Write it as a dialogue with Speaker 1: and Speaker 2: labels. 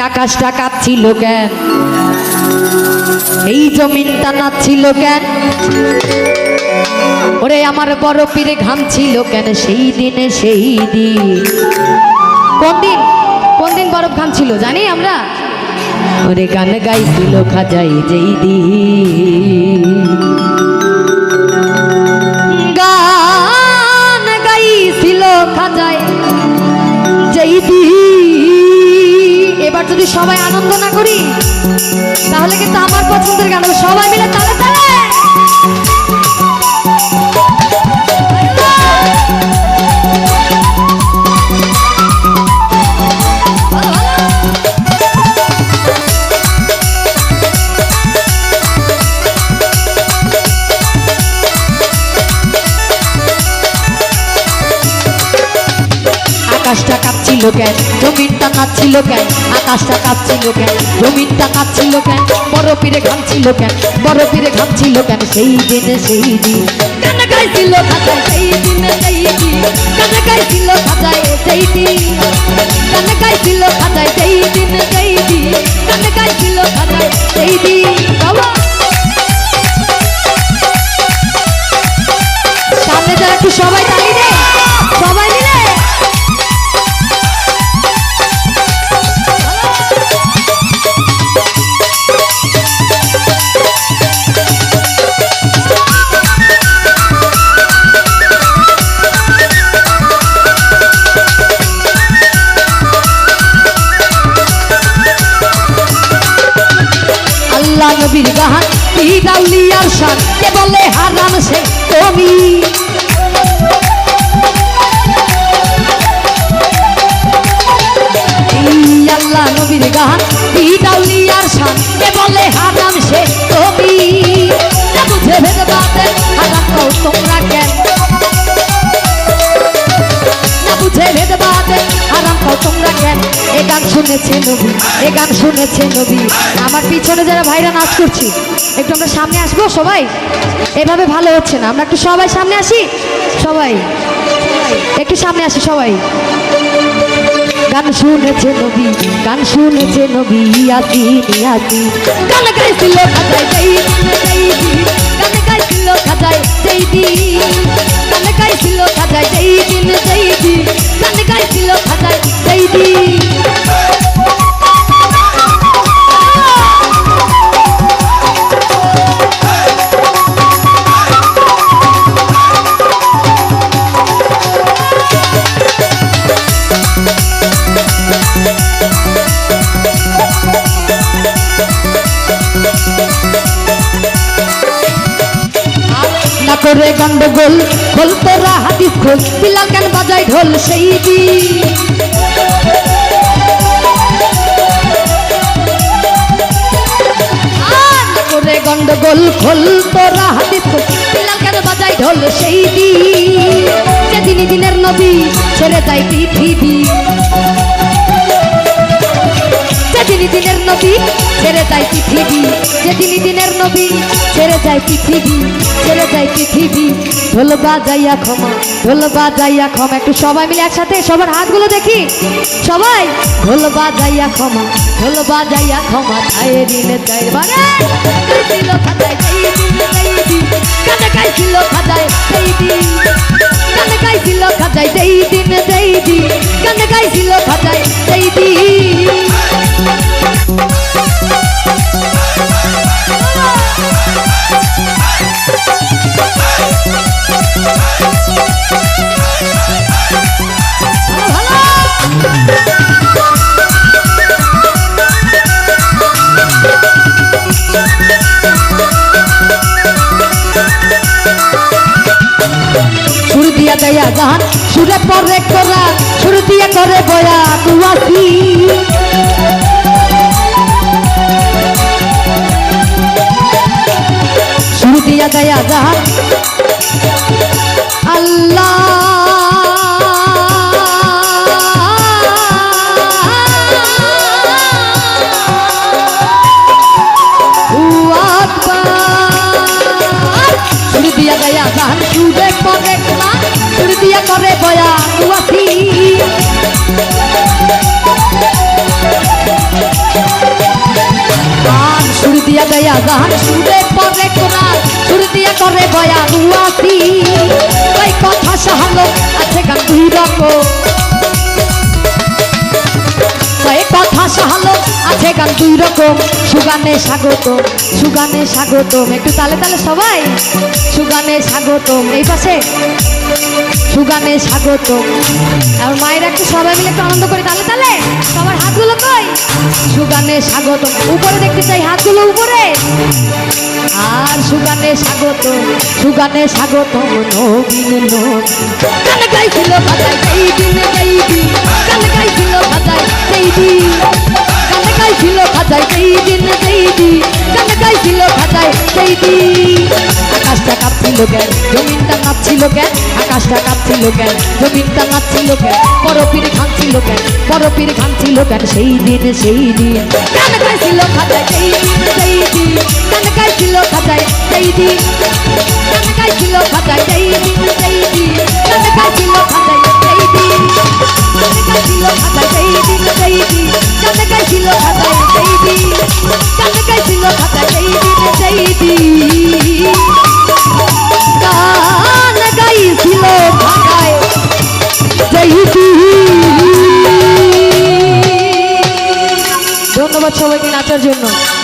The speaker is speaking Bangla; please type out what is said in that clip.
Speaker 1: আকাশটা কাঁপছিল কেন? এই জমিনটা নাচছিল কেন? ওরে আমার বড় পীরে ঘামছিল কেন? সেই দিনে সেই দিন। কোন দিন? কোন দিন বরফ ঘামছিল জানি আমরা? ওরে গান গাইছিল খাজাই যেই দিন। কাঁপছিল কেন? জমিনটা কাঁপছিল কেন? আকাশটা কাঁপছিল কেন? জমিনটা কাঁপছিল কেন? বড় পীরে ঘামছিল কেন? বড় পীরে ঘামছিল কেন? সেই দিনে সেই দিন। খাতায় সেই দিনে দিন। সেই দিন। সেই দিনে খাতায় সেই দিন। নবীর গাহান পিরাউলিয়ার সার, কে বলে হারান সে কবি? আল্লাহ নবীর গাহান পিরাউলিয়ার শান কে বলে হারাম সে কবি? ভেদ বাতে হারাম তোমরা কেন গান শুনেছে নবী, এ গান শুনেছে নবী। আমার পিছনে যারা ভাইরা নাচ করছি, একটু আমরা সামনে আসব সবাই? এভাবে ভালো হচ্ছে না। আমরা একটু সবাই সামনে আসি? সবাই। একটু সামনে আসি সবাই। গান শুনেছে নবী, গান শুনেছে নবী ইয়াতি ইয়াতি গান গাইছিল দিন গান গাইছিল দিন। করে গন্ডগোল, খোল তোরা হাদিস খোল পিলাল গান বাজাই ঢোল সেই করে গন্ডগোল, খোল তোরা হাদিস খোল পিলাল গান বাজাই ঢোল সেই দিন। দিনের নবী ছেড়ে যায় পৃথিবী। দিনের নবী যায় পৃথিবী যেদিনই দিনের নবী, ছেড়ে যায় পৃথিবী, ছেড়ে যায় পৃথিবী। ঢোল বাজাইয়া ক্ষমা, ঢোল বাজাইয়া ক্ষমা। একটু সবাই মিলে একসাথে সবার হাতগুলো দেখি। সবাই? ঢোল বাজাইয়া ক্ষমা, ঢোল বাজাইয়া ক্ষমা। চায়ে দিনে চাই বারে। গাইছিল খাতায় গানে গাইছিল খাতায় সেই দিন খাতায় সেই দিন সুর দিয়া দেয়া গান, সুরে পরে করা, সুর দিয়ে করে বয়া তুয়াসি সুর দিয়া দেয়া গান সুর দিয়া করে বয়া ওয়াসি গান সুর দিয়া দেয়া গান সুরে পরে কোরআন সুর দিয়া করে বয়া ওয়াসি ওই কথা সাহালো আছে গান দুই রকম কথা সাহালো আছে গান দুই রকম সুগানে স্বাগত সুগানে স্বাগতম। একটু তালে তালে সবাই। সুগানে স্বাগতম। এই পাশে সুগানে স্বাগত। আর মায়ের একটু সবাই মিলে একটু আনন্দ করে তালে তালে সবার হাতগুলো কই? সুগানে স্বাগত। উপরে দেখতে চাই হাতগুলো উপরে। আর সুগানে স্বাগত সুগানে স্বাগত নবীন গান গাইছিল ভাতায় সেই দিন সেই দিন। গান গাইছিল ভাতায় সেই দিন। গান গাইছিল ভাতায় সেই দিন গান গাইছিল ভাতায় সেই দিন। আকাশটা কাঁপছিল কেন? জমিনটা নাচছিল কেন? আকাশটা কাঁপছিল কেন? জমিনটা নাচছিল কেন? পরপীর ঘামছিল কেন? পরপীর ঘামছিল কেন? সেই দিন সেই দিন। গান গাইছিল খাতায়, সেই দিন সেই দিন। গান গাইছিল খাতায়, সেই দিন। গান গাইছিল খাতায়, সেই দিন, সেই জন্য।